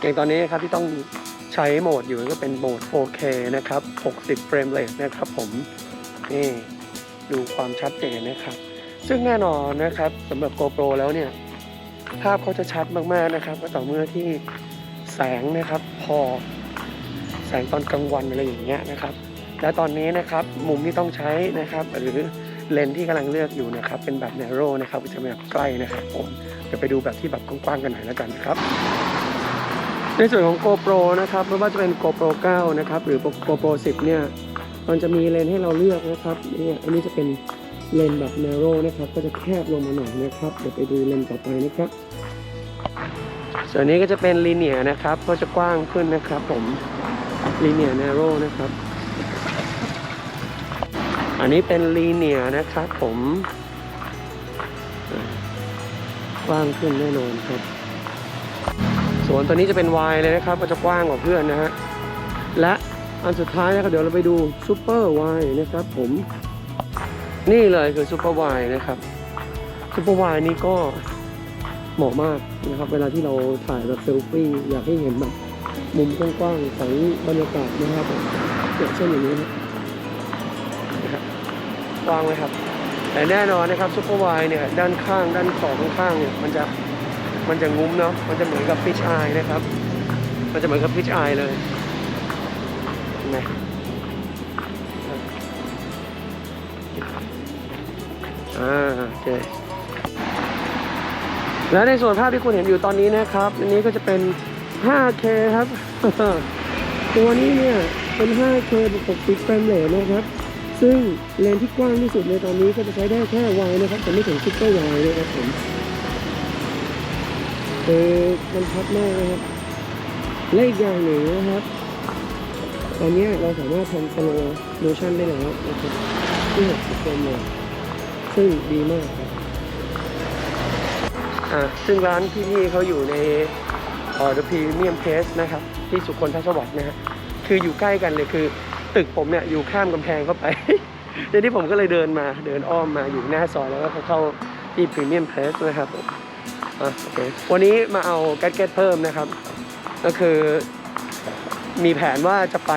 อย่างตอนนี้ครับที่ต้องใช้โหมดอยู่ก็เป็นโหมด 4K นะครับ 60 เฟรมเรทนะครับผม นี่ดูความชัดเจนนะครับ ซึ่งแน่นอนนะครับสำหรับ GoPro แล้วเนี่ย ภาพเขาจะชัดมากๆนะครับก็ต่อเมื่อที่แสงนะครับ พอแสงตอนกลางวันอะไรอย่างเงี้ยนะครับ และตอนนี้นะครับมุมที่ต้องใช้นะครับ หรือเลนส์ที่กำลังเลือกอยู่นะครับ เป็นแบบ narrow นะครับจะเป็นแบบใกล้นะครับผมเดี๋ยวไปดูแบบที่แบบกว้างๆกันหน่อยแล้วกันนะครับ ในส่วนของ GoPro นะครับไม่ว่าจะเป็น GoPro 9 นะครับ หรือ GoPro 10 เนี่ย มันจะมีเลนให้เราเลือกนะครับเนี่ยอันนี้จะเป็นเลนแบบ narrow นะครับ ก็จะแคบลงมาหน่อยนะครับ เดี๋ยวไปดูเลนต่อไปนะครับ ส่วนนี้ก็จะเป็น linear นะครับ ก็จะกว้างขึ้นนะครับ ผม linear narrow นะครับ อันนี้เป็น linear นะครับ ผม กว้างขึ้นแน่นอนครับ สวนตัวนี้จะเป็น Y เลยนะครับก็จะกว้างกว่าเพื่อนนะฮะและอันสุดท้ายนะครับเดี๋ยวเราไปดู Super Y นะครับผมนี่เลยคือ Super Y นะครับ Super Y นี่ก็เหมาะมากนะครับ เวลาที่เราถ่ายแบบเซลฟี่อยากให้เห็นแบบมุมกว้างๆของบรรยากาศนะครับอย่างเช่นอย่างนี้นะครับกว้างไหมครับ แต่แน่นอนนะครับ Super Y เนี่ยด้านข้างด้านขอบข้างเนี่ยมันจะ มันจะงุ้มเนาะ มันจะเหมือนกับฟิชไอนะครับ มันจะเหมือนกับฟิชไอเลยเห็นไหมอ่าโอเคและในส่วนภาพที่คุณเห็นอยู่ตอนนี้นะครับ อันนี้ก็จะเป็น 5K ครับ ตัวนี้เนี่ยเป็น 5K บวก60เฟรมเรทนะครับ ซึ่งเลนที่กว้างที่สุดในตอนนี้ก็จะใช้ได้แค่ Y นะครับ แต่ไม่ถึง Super Y นะครับผม คือมันชัดมากนะครับและอีกอย่างหนึ่งนะครับ ตอนนี้เราสามารถทำ slow motion ได้แล้วนะครับที่60เฟรมเลยซึ่งดีมากครับอ่าซึ่งร้านที่นี่เขาอยู่ในเอ่อ The Premium Place นะครับ ที่สุคนทศวรรษนะฮะคืออยู่ใกล้กันเลยคือ ตึกผมเนี่ยอยู่ข้ามกำแพงเข้าไปเดี๋ยวนี้ผมก็เลยเดินมาเดินอ้อมมาอยู่หน้าซอยแล้วก็เข้าที่ Premium Place นะครับ อะโอเควันนี้มาเอาแก๊สเก็ตเพิ่มนะครับ ก็คือมีแผนว่าจะไป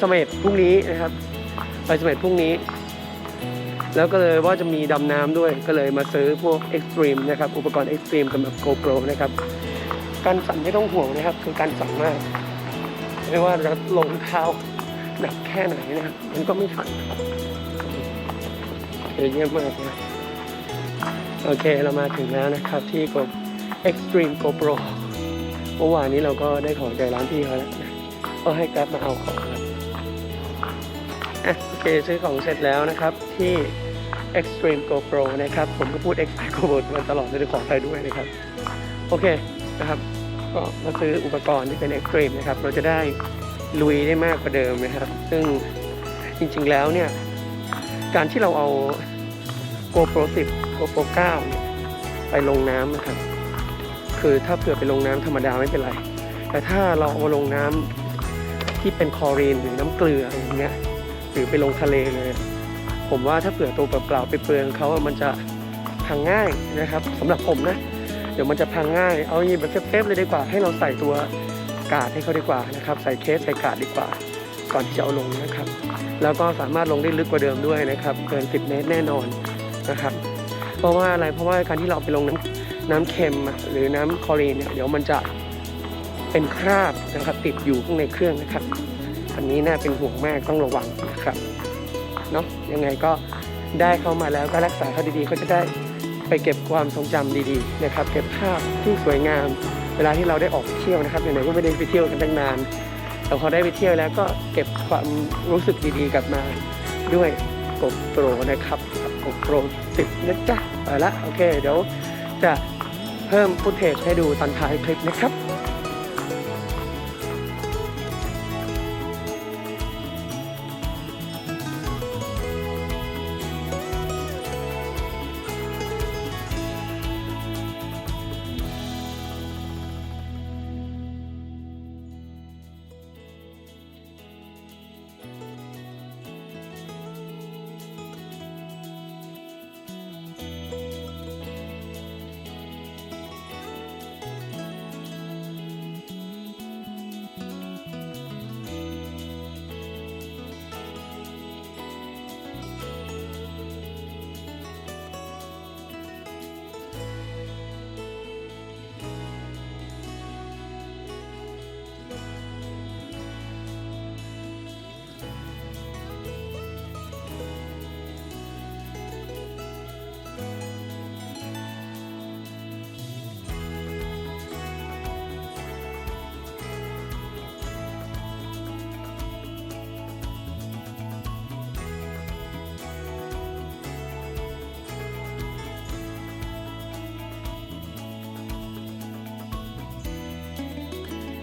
สม็ดพรุ่งนี้นะครับ ไปสม็ดพรุ่งนี้ แล้วก็เลยว่าจะมีดำน้ำด้วย ก็เลยมาซื้อพวกเอ็กซ์ตรีมนะครับ อุปกรณ์เอ็กซ์ตรีมกับแบบ GoPro นะครับ การสั่นไม่ต้องห่วงนะครับ คือการสั่นมาก ไม่ว่าจะลงเท้าหนักแค่ไหนนะครับ มันก็ไม่สั่นเออเยี่ยมมากนะ โอเคเรามาถึงแล้วนะครับที่กด Extreme GoPro เมื่อวานนี้เราก็ได้ของจากร้านพี่เขาแล้วนะก็ให้กราฟมาเอาของครับอะโอเคซื้อของเสร็จแล้วนะครับที่ Extreme GoPro นะครับ ผมก็พูด Extreme GoPro มาตลอดเลยขออภัยด้วยนะครับ โอเคนะครับ ก็มาซื้ออุปกรณ์ที่เป็น Extreme นะครับ เราจะได้ลุยได้มากกว่าเดิมนะครับ ซึ่งจริงๆแล้วเนี่ย การที่เราเอา GoPro 10 GoPro 9เนี่ยไปลงน้ำนะครับ คือถ้าเผื่อไปลงน้ำธรรมดาไม่เป็นไร แต่ถ้าเราเอาลงน้ำที่เป็นคอรีนหรือน้ำเกลืออย่างเงี้ยหรือไปลงทะเลเลย ผมว่าถ้าเผื่อตัวเปล่าๆไปเปลืองเขามันจะพังง่ายนะครับสำหรับผมนะ เดี๋ยวมันจะพังง่าย เอาอย่างนี้แบบเซฟๆเลยดีกว่า ให้เราใส่ตัวกาดให้เขาดีกว่านะครับ ใส่เคสใส่กาดดีกว่า ก่อนที่จะเอาลงนะครับ แล้วก็สามารถลงได้ลึกกว่าเดิมด้วยนะครับ เกิน 10 เมตรแน่นอน นะครับ เพราะว่าอะไรเพราะว่าการที่เราไปลงน้ำน้ำเค็มหรือน้ำคลอรีนเนี่ยเดี๋ยวมันจะเป็นคราบนะครับติดอยู่ข้างในเครื่องนะครับ อันนี้น่าเป็นห่วงมากต้องระวังนะครับเนาะยังไงก็ได้เข้ามาแล้วก็รักษาเขาดีๆก็จะได้ไปเก็บความทรงจำดีๆนะครับ เก็บภาพที่สวยงาม เวลาที่เราได้ออกไปเที่ยวนะครับไหนๆก็ไม่ได้ไปเที่ยวกันตั้งนานแต่พอได้ไปเที่ยวแล้วก็เก็บความรู้สึกดีๆกลับมาด้วย GoPro นะครับ GoPro 10 นะจ๊ะไปละโอเค เดี๋ยวจะเพิ่มฟุตเทจให้ดูตอนท้ายคลิปนะครับ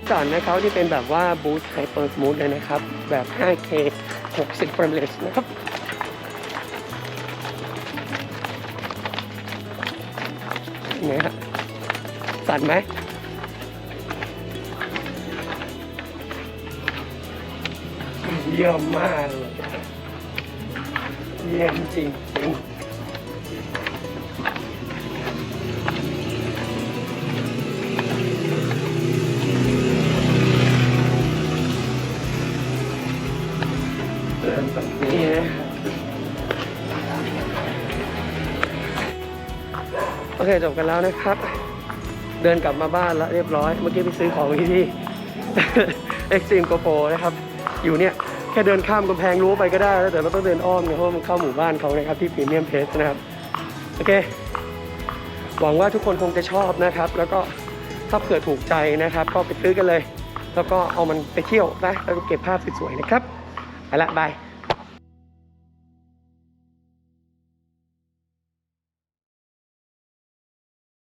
สันนะครับที่เป็นแบบว่าบูสต์ไฮเปอร์สมูทเลยนะครับ แบบ 5K 60 frame r a t นะครับไงฮะสั่นไหมเยี่ยมมากเลยเยี่ยมจริงจ นี่นะโอเคจบกันแล้วนะครับ เดินกลับมาบ้านแล้วเรียบร้อย เมื่อกี้ไปซื้อของที่ที่ Extreme GoPro นะครับ อยู่เนี่ย แค่เดินข้ามกำแพงรั้วไปก็ได้แล้วแต่เราต้องเดินอ้อมเนี่ยเพราะมันเข้าหมู่บ้านเขานะครับ ที่พรีเมียมเพสนะครับ โอเค หวังว่าทุกคนคงจะชอบนะครับ แล้วก็ถ้าเผื่อถูกใจนะครับ ก็ไปซื้อกันเลย แล้วก็เอามันไปเที่ยวนะแล้วก็เก็บภาพสวยๆนะครับ ไปละบาย